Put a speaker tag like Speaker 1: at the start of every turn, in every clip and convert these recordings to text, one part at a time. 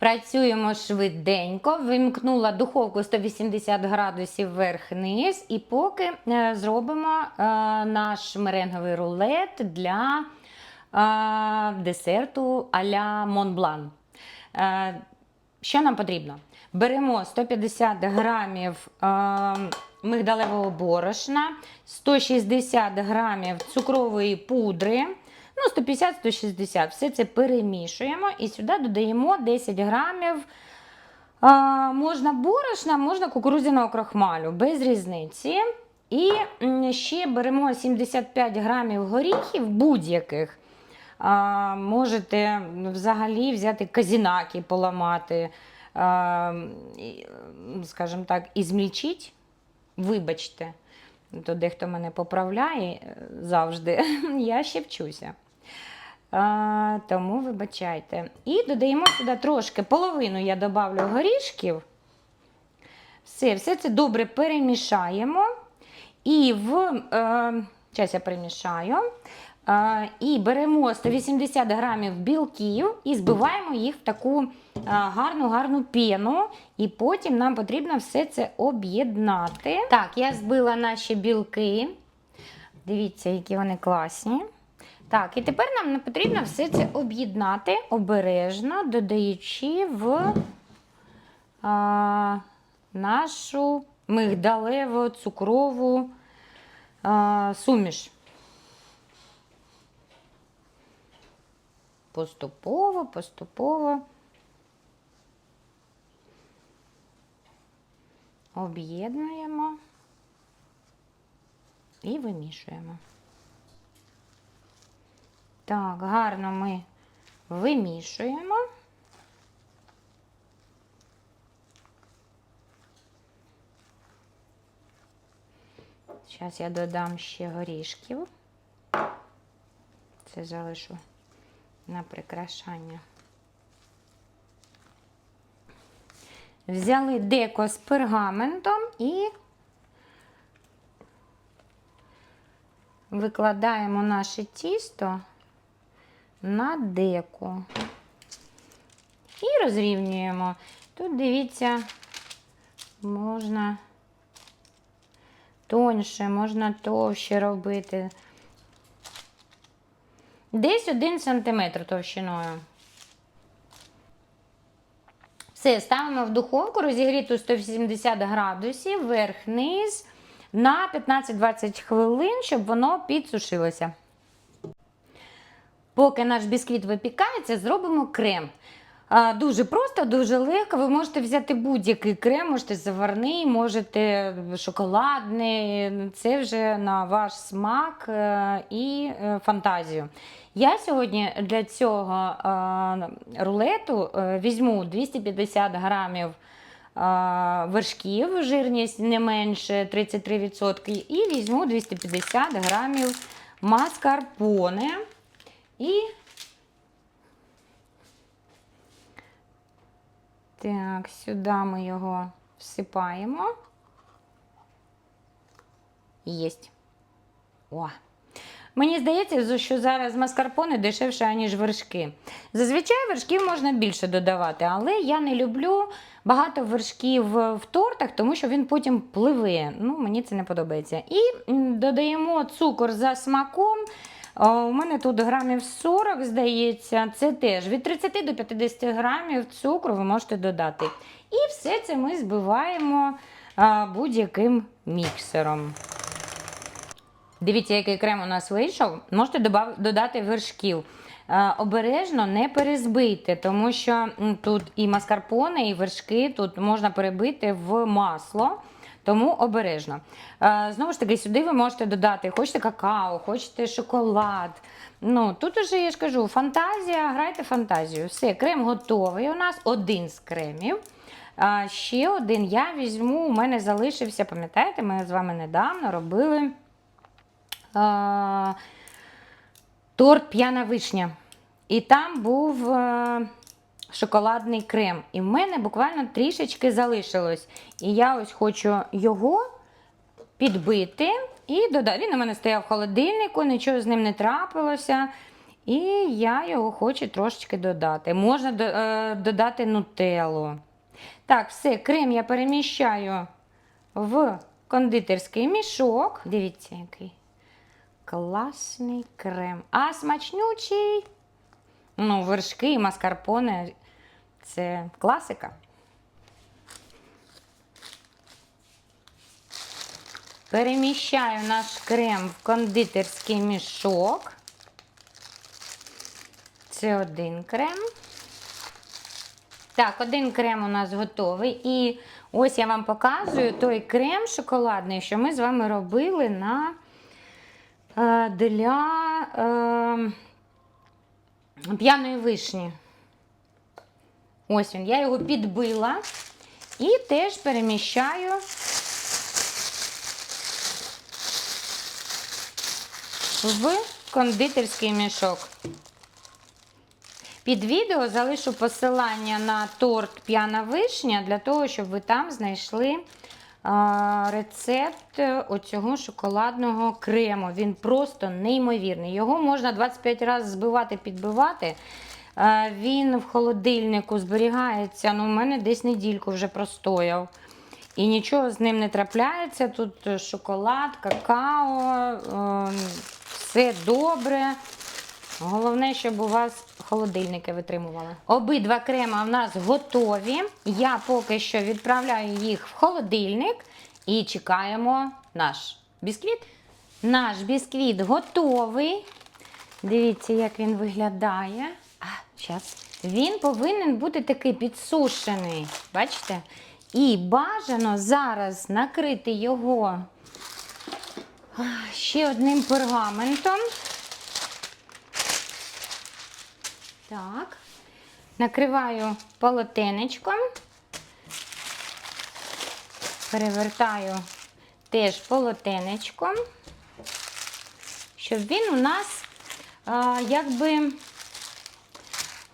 Speaker 1: Працюємо швиденько, вимкнула духовку 180 градусів вверх-низ, і поки е, зробимо е, наш меренговий рулет для е, десерту а-ля Монблан. Що нам потрібно? Беремо 150 грамів мигдалевого борошна, 160 грамів цукрової пудри, ну 150-160. Все це перемішуємо і сюди додаємо 10 грамів. е, можна борошна, можна кукурудзяного крохмалю, без різниці. І ще беремо 75 грамів горіхів будь-яких. А, можете взагалі взяти казінаки, поламати, а, скажімо так, і змільчить. Вибачте, то дехто мене поправляє е, завжди. Я ще вчуся. А, тому вибачайте. І додаємо сюди трошки половину я добавлю горішків. Все, все це добре перемішаємо. І в. Е, зараз я перемішаю. Е, і беремо 180 грамів білків і збиваємо їх в таку е, гарну гарну піну. І потім нам потрібно все це об'єднати. Так, я збила наші білки. Дивіться, які вони класні. Так, і тепер нам потрібно все це об'єднати обережно, додаючи в а, нашу мигдалево цукрову а, суміш. Поступово, поступово об'єднуємо і вимішуємо. Так, гарно ми вимішуємо. Зараз я додам ще горішків. Це залишу на прикрашання. Взяли деко з пергаментом і викладаємо наше тісто на деко. І розрівнюємо. Тут, дивіться, можна тоньше, можна товще робити. Десь 1 см товщиною. Все, ставимо в духовку, розігріту 180 градусів, верх-низ на 15-20 хвилин, щоб воно підсушилося. Поки наш бісквіт випікається, зробимо крем. Дуже просто, дуже легко. Ви можете взяти будь-який крем, можете заварний, можете шоколадний. Це вже на ваш смак е, і е, фантазію. Я сьогодні для цього рулету е, візьму 250 грамів вершків, жирність не менше 33%, і візьму 250 грамів маскарпоне. І так, сюди ми його всипаємо. Єсть. О! Мені здається, що зараз маскарпоне дешевше, аніж вершки. Зазвичай вершків можна більше додавати, але я не люблю багато вершків в тортах, тому що він потім пливе. Ну, Мені це не подобається. І додаємо цукор за смаком. У мене тут грамів 40, здається, це теж від 30 до 50 грамів цукру ви можете додати. І все це ми збиваємо будь-яким міксером. Дивіться, який крем у нас вийшов. Можете додати вершків. Обережно не перезбийте, тому що тут і маскарпоне, і вершки тут можна перебити в масло. Тому обережно. Е, Знову ж таки, сюди ви можете додати, хочете какао, хочете шоколад. Ну, тут уже я ж кажу, фантазія, грайте фантазію. Все, крем готовий. У нас один з кремів. Ще один я візьму, у мене залишився, пам'ятаєте, ми з вами недавно робили а, торт п'яна вишня. І там був е, шоколадний крем. І в мене буквально трішечки залишилось. І я ось хочу його підбити і додати. Він у мене стояв в холодильнику, нічого з ним не трапилося. І я його хочу трошечки додати. Можна е, додати нутеллу. Так, все, крем я переміщаю в кондитерський мішок. Дивіться, який класний крем. А смачнючий. Ну, вершки і маскарпоне це класика. Переміщаю наш крем в кондитерський мішок. Це один крем. Так, один крем у нас готовий. І ось я вам показую той крем шоколадний, що ми з вами робили на, е, для е, п'яної вишні. Ось він, я його підбила і теж переміщаю в кондитерський мішок. Під відео залишу посилання на торт п'яна вишня для того, щоб ви там знайшли рецепт оцього шоколадного крему. Він просто неймовірний. Його можна 25 разів збивати, підбивати. Він в холодильнику зберігається. Ну, у мене десь недільку вже простояв. І нічого з ним не трапляється. Тут шоколад, какао, е, все добре. Головне, щоб у вас холодильники витримували. Обидва крема в нас готові. Я поки що відправляю їх в холодильник і чекаємо наш бісквіт. Наш бісквіт готовий. Дивіться, як він виглядає. А, зараз. Він повинен бути такий підсушений. Бачите? І бажано зараз накрити його ще одним пергаментом. Так, накриваю полотенечком, перевертаю теж полотенечком, щоб він у нас а, якби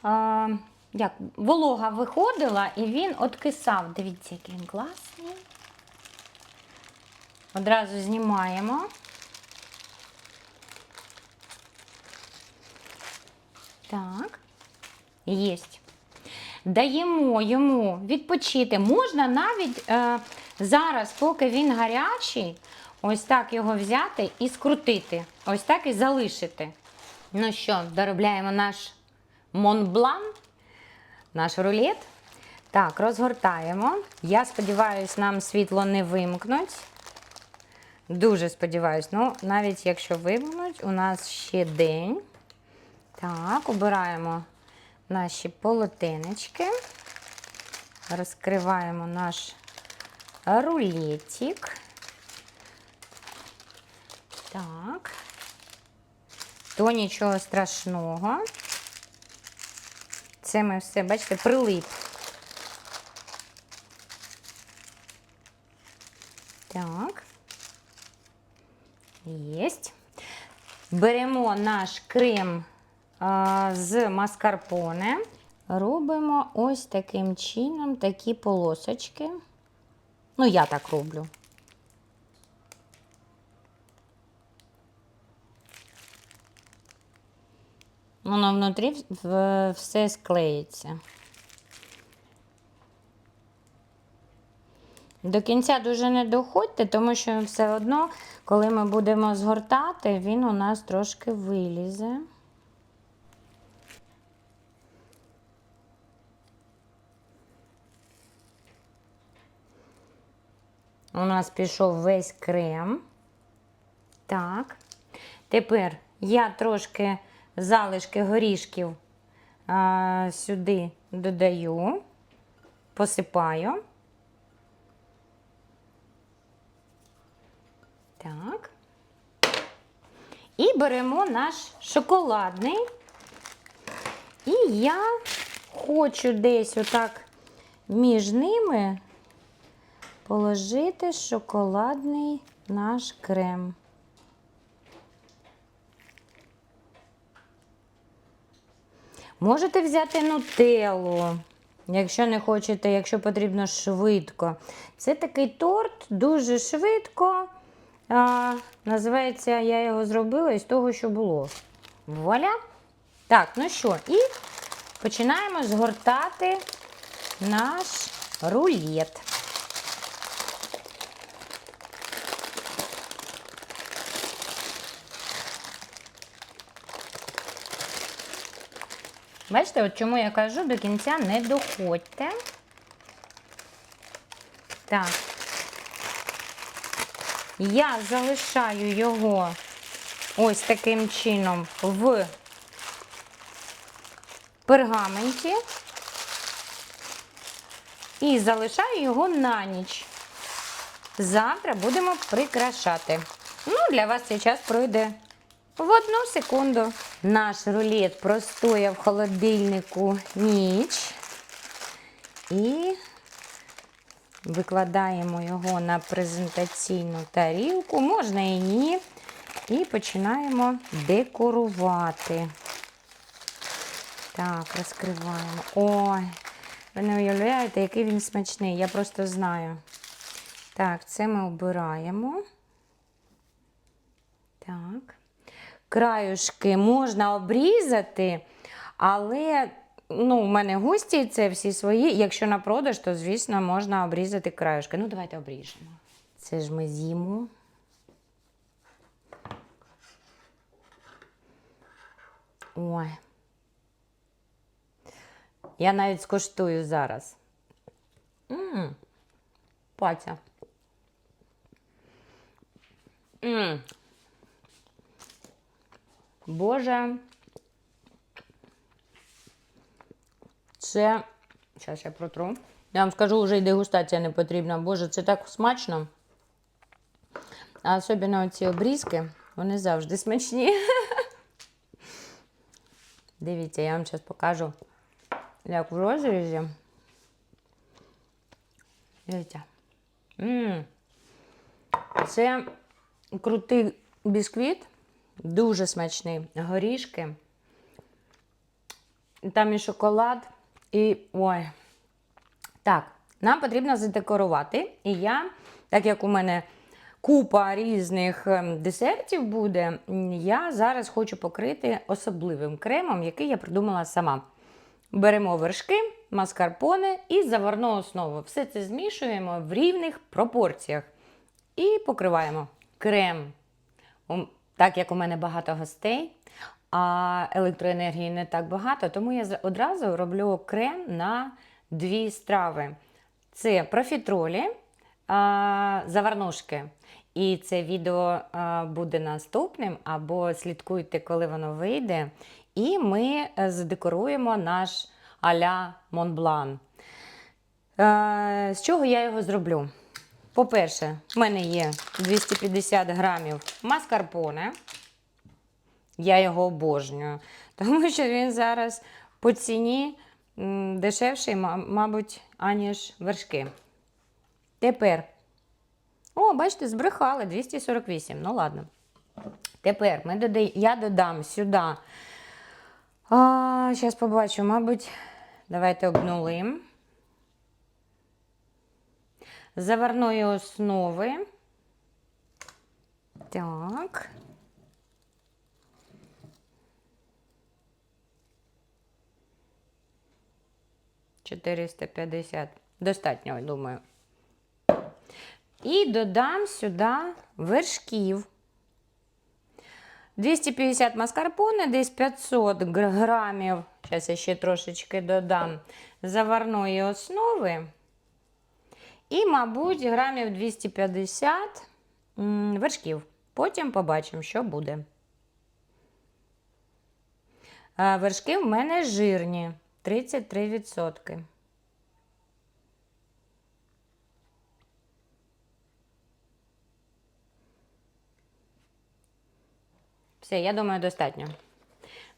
Speaker 1: а, як, волога виходила і він откисав. Дивіться, який він класний. Одразу знімаємо. Так, єсть. Даємо йому відпочити. Можна навіть е, зараз, поки він гарячий, ось так його взяти і скрутити. Ось так і залишити. Ну що, доробляємо наш Монблан, наш рулет. Так, розгортаємо. Я сподіваюся, нам світло не вимкнуть. Дуже сподіваюсь. Ну, навіть якщо вимкнуть, у нас ще день. Так, обираємо наші полотенечки, розкриваємо наш рулетик. Так, то нічого страшного. Це ми все, бачите, прилип. Так. Єсть. Беремо наш крем з маскарпоне. Робимо ось таким чином такі полосочки. Ну, я так роблю. Воно внутрі все склеїться. До кінця дуже не доходьте, тому що все одно, коли ми будемо згортати, він у нас трошки вилізе. У нас пішов весь крем. Так. Тепер я трошки залишки горішків а, сюди додаю, посипаю. Так. І беремо наш шоколадний. І я хочу десь отак між ними положити шоколадний наш крем. Можете взяти нутеллу, якщо не хочете, якщо потрібно швидко. Це такий торт дуже швидко. А, називається, я його зробила із того, що було. Вуаля! Так, ну що, і починаємо згортати наш рулет. Бачите, от чому я кажу, до кінця не доходьте. Так. Я залишаю його ось таким чином в пергаменті і залишаю його на ніч. Завтра будемо прикрашати. Ну, для вас цей час пройде в одну секунду. Наш рулет простояв в холодильнику ніч. І викладаємо його на презентаційну тарілку, можна і ні. І починаємо декорувати. Так, розкриваємо. Ой, ви не уявляєте, який він смачний. Я просто знаю. Так, це ми обираємо. Так. Краюшки можна обрізати, але ну, у мене гості це всі свої. Якщо на продаж, то, звісно, можна обрізати краюшки. Ну, давайте обріжемо. Це ж ми з'їмо. Ой. Я навіть скуштую зараз. Мм. Паця. Мм. Боже. Це. Зараз я протру. Я вам скажу, вже й дегустація не потрібна. Боже, це так смачно. А особливо оці обрізки, вони завжди смачні. Дивіться, я вам зараз покажу, як в розрізі. Дивіться. М. Це крутий бісквіт, дуже смачний. Горішки. Там і шоколад, і. Ой. Так, нам потрібно задекорувати. І я, так як у мене купа різних ем, десертів буде, я зараз хочу покрити особливим кремом, який я придумала сама. Беремо вершки, маскарпоне і заварну основу. Все це змішуємо в рівних пропорціях. І покриваємо крем. Так як у мене багато гостей, а електроенергії не так багато, тому я одразу роблю крем на дві страви. Це профітролі, заварнушки. І це відео буде наступним, або слідкуйте, коли воно вийде. І ми е, задекоруємо наш а-ля Монблан. Е, З чого я його зроблю? По-перше, в мене є 250 грамів маскарпоне. Я його обожнюю, тому що він зараз по ціні дешевший, мабуть, аніж вершки. Тепер. О, бачите, збрехали 248. Ну, ладно. Тепер ми додай... я додам сюди. Зараз побачу, мабуть, давайте обнулимо. Заварної основи. Так. Чотириста п'ятдесят. Достатньо, думаю. І додам сюди вершків. 250 маскарпоне, десь 500 грамів. Зараз я ще трошечки додам заварної основи. І, мабуть, грамів 250 вершків. Потім побачимо, що буде. Вершки в мене жирні 33%. Все, я думаю, достатньо.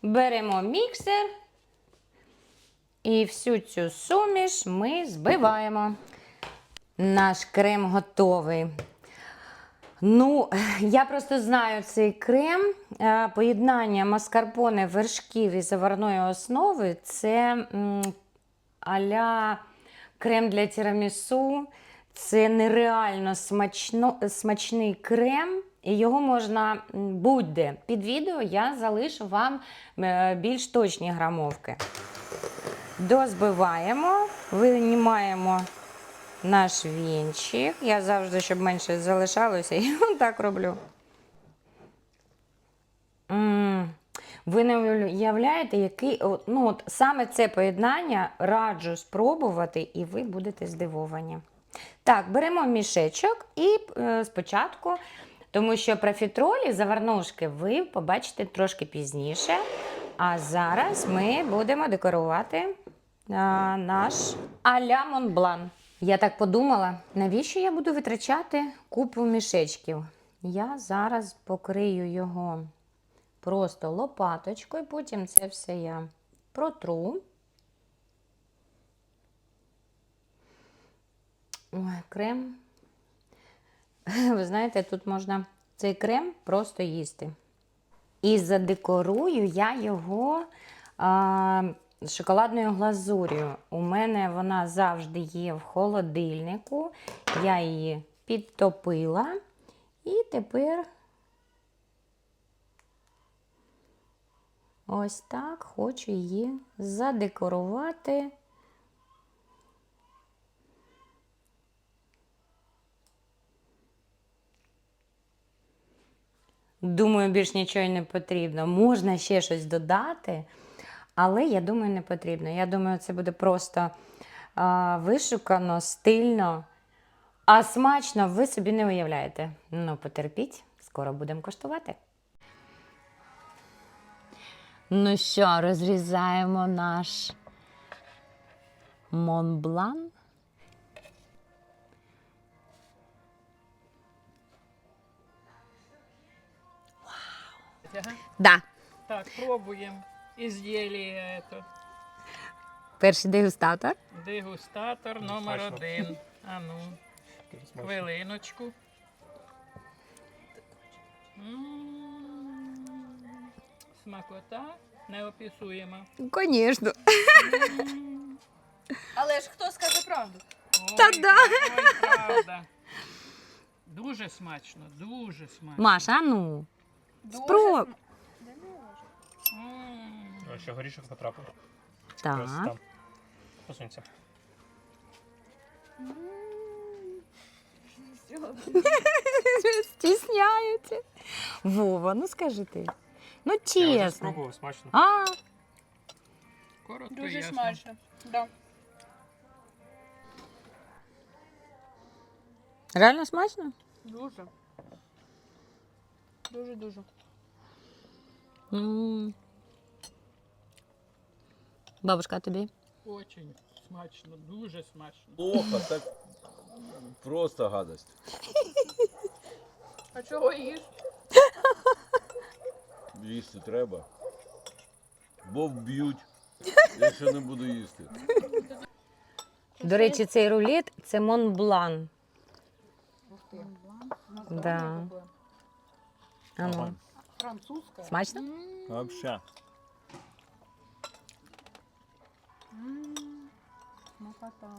Speaker 1: Беремо міксер і всю цю суміш ми збиваємо. Наш крем готовий. Ну, я просто знаю цей крем. Е, Поєднання маскарпоне, вершків і заварної основи це а-ля крем для тірамісу. Це нереально смачно, смачний крем, і його можна будь-де. Під відео я залишу вам е, більш точні грамовки. Дозбиваємо, винімаємо наш вінчик. Я завжди, щоб менше залишалося, я так роблю. Ви не уявляєте, який ну, от саме це поєднання раджу спробувати, і ви будете здивовані. Так, беремо мішечок і е, спочатку, тому що профітролі, заварнушки, ви побачите трошки пізніше. А зараз ми будемо декорувати а, наш а-ля Монблан. Я так подумала, навіщо я буду витрачати купу мішечків? Я зараз покрию його просто лопаточкою, потім це все я протру. Ой, крем. Ви знаєте, тут можна цей крем просто їсти. І задекорую я його а, шоколадною глазур'ю. У мене вона завжди є в холодильнику. Я її підтопила. І тепер ось так хочу її задекорувати. Думаю, більш нічого не потрібно. Можна ще щось додати, але я думаю, не потрібно. Я думаю, це буде просто а, вишукано, стильно, а смачно ви собі не уявляєте. Ну, потерпіть, скоро будемо коштувати. Ну що, розрізаємо наш Монблан. Да.
Speaker 2: Так, пробуємо. Ізделие это.
Speaker 1: Перший дегустатор.
Speaker 2: Дегустатор номер
Speaker 3: смачно.
Speaker 2: один. А ну, хвилиночку. М, Смакота неописуєма.
Speaker 1: Звісно.
Speaker 4: Але ж хто скаже правду?
Speaker 2: Ой,
Speaker 1: Та да.
Speaker 2: ой, правда. Дуже смачно, дуже смачно.
Speaker 1: Маша, а ну.
Speaker 4: Дуже
Speaker 1: Спроб.
Speaker 4: см-
Speaker 3: Ще горішок потрапив. Ось
Speaker 1: Так.
Speaker 3: там. Посунься.
Speaker 1: Стісняється. Вова, ну скажи ти. Ну
Speaker 3: Я вже
Speaker 1: чесно.
Speaker 3: спробував, смачно.
Speaker 1: А,
Speaker 2: Коротко і
Speaker 4: Дуже
Speaker 2: ясно.
Speaker 4: смачно. Да.
Speaker 1: реально смачно?
Speaker 4: Дуже. Дуже дуже.
Speaker 1: М. Бабушка, а тобі?
Speaker 2: Очень смачно, дуже смачно.
Speaker 5: Плохо, так просто гадость.
Speaker 4: А чого їж?
Speaker 5: Їсти треба. Бо вб'ють, якщо не буду їсти.
Speaker 1: До речі, цей рулет це Монблан. Да. А ну,
Speaker 3: Ага.
Speaker 4: Французька.
Speaker 1: смачно?
Speaker 5: Вообще.
Speaker 4: Смакота.